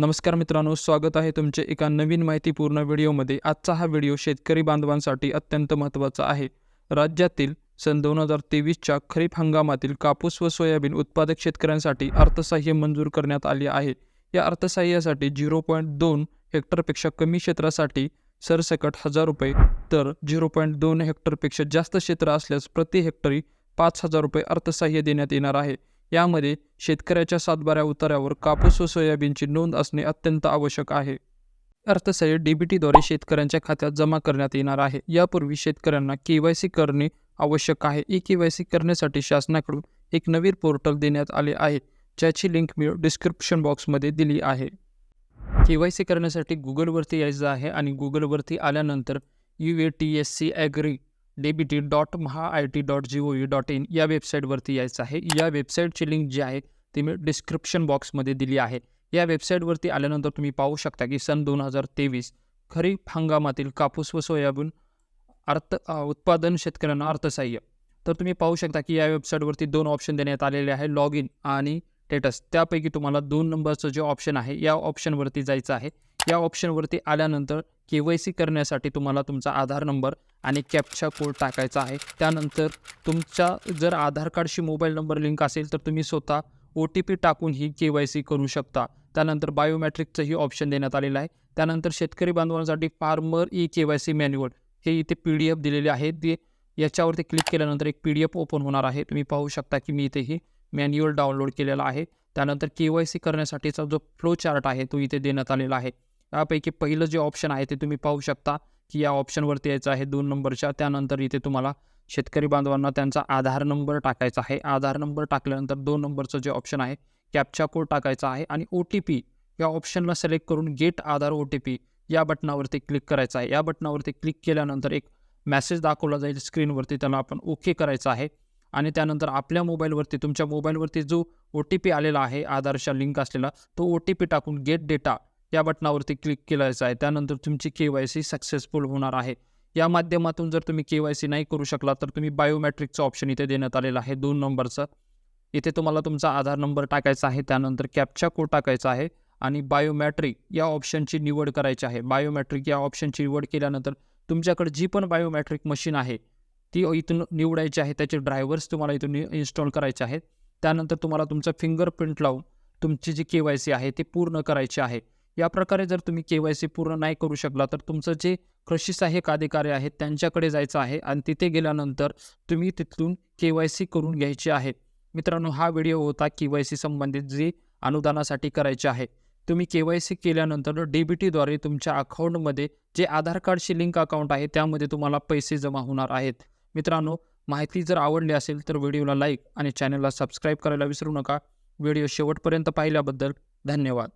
नमस्कार मित्रांनो स्वागत आहे तुमचे एका नवीन माहितीपूर्ण व्हिडिओमध्ये. आजचा हा व्हिडिओ शेतकरी बांधवांसाठी अत्यंत महत्त्वाचा आहे. राज्यातील सन दोन हजार तेवीसच्या खरीप हंगामातील कापूस व सोयाबीन उत्पादक शेतकऱ्यांसाठी अर्थसहाय्य मंजूर करण्यात आले आहे. या अर्थसहाय्यासाठी झिरो पॉईंट दोन हेक्टरपेक्षा कमी क्षेत्रासाठी सरसकट हजार रुपये तर झिरो पॉईंट दोन हेक्टरपेक्षा जास्त क्षेत्र असल्यास प्रति हेक्टरी पाच हजार रुपये अर्थसहाय्य देण्यात येणार आहे. यामध्ये शेतकऱ्याच्या सातबाऱ्या उतार्यावर कापूस व सोयाबीनची नोंद असणे अत्यंत आवश्यक आहे. अर्थसहाय्य डीबीटीद्वारे शेतकऱ्यांच्या खात्यात जमा करण्यात येणार आहे. यापूर्वी शेतकऱ्यांना के वाय सी करणे आवश्यक आहे. ई के वाय सी करण्यासाठी शासनाकडून एक नवीन पोर्टल देण्यात आले आहे ज्याची लिंक मी डिस्क्रिप्शन बॉक्समध्ये दिली आहे. के वाय सी करण्यासाठी गुगलवरती यायचं आहे आणि गुगलवरती आल्यानंतर U A T S C agri dbt dot Maha I T dot G O E dot in या वेबसाईटवरती यायचं आहे. या वेबसाईटची लिंक जी आहे ती मी डिस्क्रिप्शन बॉक्समध्ये दिली आहे. या वेबसाईटवरती आल्यानंतर तुम्ही पाहू शकता की सन दोन हजार तेवीस खरीप हंगामातील कापूस व सोयाबीन अर्थ उत्पादन शेतकऱ्यांना अर्थसहाय्य. तर तुम्ही पाहू शकता की या वेबसाईटवरती दोन ऑप्शन देण्यात आलेले आहे लॉग इन आणि स्टेटस त्यापैकी तुम्हाला दोन नंबरचं जे ऑप्शन आहे या ऑप्शनवरती जायचं आहे. या ऑप्शनवरती आल्यानंतर के वाय सी करण्यासाठी तुम्हाला तुमचा आधार नंबर आणि कॅपचा कोड टाकायचा आहे. त्यानंतर तुमच्या जर आधार कार्डशी मोबाईल नंबर लिंक असेल तर तुम्ही स्वतः ओ टी पी टाकून ही के वाय सी करू शकता. त्यानंतर बायोमॅट्रिकचंही ऑप्शन देण्यात आलेलं आहे. त्यानंतर शेतकरी बांधवांसाठी farmer E K Y C manual हे इथे पी डी एफ दिलेले आहे. ते याच्यावरती क्लिक केल्यानंतर एक पी डी एफ ओपन होणार आहे. तुम्ही पाहू शकता की मी इथे ही मॅन्युअल डाउनलोड केलेला आहे. त्यानंतर के वाय सी करण्यासाठीचा जो फ्लो चार्ट आहे तो इथे देण्यात आलेला आहे. यापैकी पहिलं जे ऑप्शन आहे ते तुम्ही पाहू शकता की या ऑप्शनवरती यायचं आहे दोन नंबरच्या. त्यानंतर इथे तुम्हाला शेतकरी बांधवांना त्यांचा आधार नंबर टाकायचा आहे. आधार नंबर टाकल्यानंतर दोन नंबरचं जे ऑप्शन आहे कॅपचा कोड टाकायचा आहे आणि ओ टी पी या ऑप्शनला सिलेक्ट करून get Aadhaar O T P या बटनावरती क्लिक करायचं आहे. या बटनावरती क्लिक केल्यानंतर एक मॅसेज दाखवला जाईल स्क्रीनवरती त्याला आपण ओके करायचं आहे. आणि त्यानंतर आपल्या मोबाईलवरती तुमच्या मोबाईलवरती जो ओ टी पी आलेला आहे आधारच्या लिंक असलेला तो ओ टी पी टाकून गेट डेटा या बटनावरती क्लिक केलायचं आहे. त्यानंतर तुमची के वाय सी सक्सेसफुल होणार आहे. या माध्यमातून जर तुम्ही के वाय सी नाही करू शकला तर तुम्ही बायोमॅट्रिकचं ऑप्शन इथे देण्यात आलेलं आहे दोन नंबरचं. इथे तुम्हाला तुमचा आधार नंबर टाकायचा आहे त्यानंतर कॅपचा कोड टाकायचा आहे आणि बायोमॅट्रिक या ऑप्शनची निवड करायची आहे. बायोमॅट्रिक या ऑप्शनची निवड केल्यानंतर तुमच्याकडे जी पण बायोमॅट्रिक मशीन आहे ती इथून निवडायची आहे. त्याचे ड्रायव्हर्स तुम्हाला इथून इन्स्टॉल करायचे आहेत. त्यानंतर तुम्हाला तुमचं फिंगरप्रिंट लावून तुमची जी के वाय सी आहे ती पूर्ण करायची आहे. या प्रकारे जर तुम्ही के वाय सी पूर्ण नाही करू शकला तर तुमचं जे कृषी सहाय्यक अधिकारी आहेत त्यांच्याकडे जायचं आहे आणि तिथे गेल्यानंतर तुम्ही तिथून के वाय सी करून घ्यायची आहे. मित्रांनो हा व्हिडिओ होता के वाय सी संबंधित जे अनुदानासाठी करायचे आहे. तुम्ही के वाय सी केल्यानंतर डी बी टीद्वारे तुमच्या अकाउंटमध्ये जे आधार कार्डशी लिंक अकाउंट आहे त्यामध्ये तुम्हाला पैसे जमा होणार आहेत. मित्रांनो माहिती जर आवडली असेल तर व्हिडिओला लाईक आणि चॅनलला सबस्क्राईब करायला विसरू नका. व्हिडिओ शेवटपर्यंत पाहिल्याबद्दल धन्यवाद.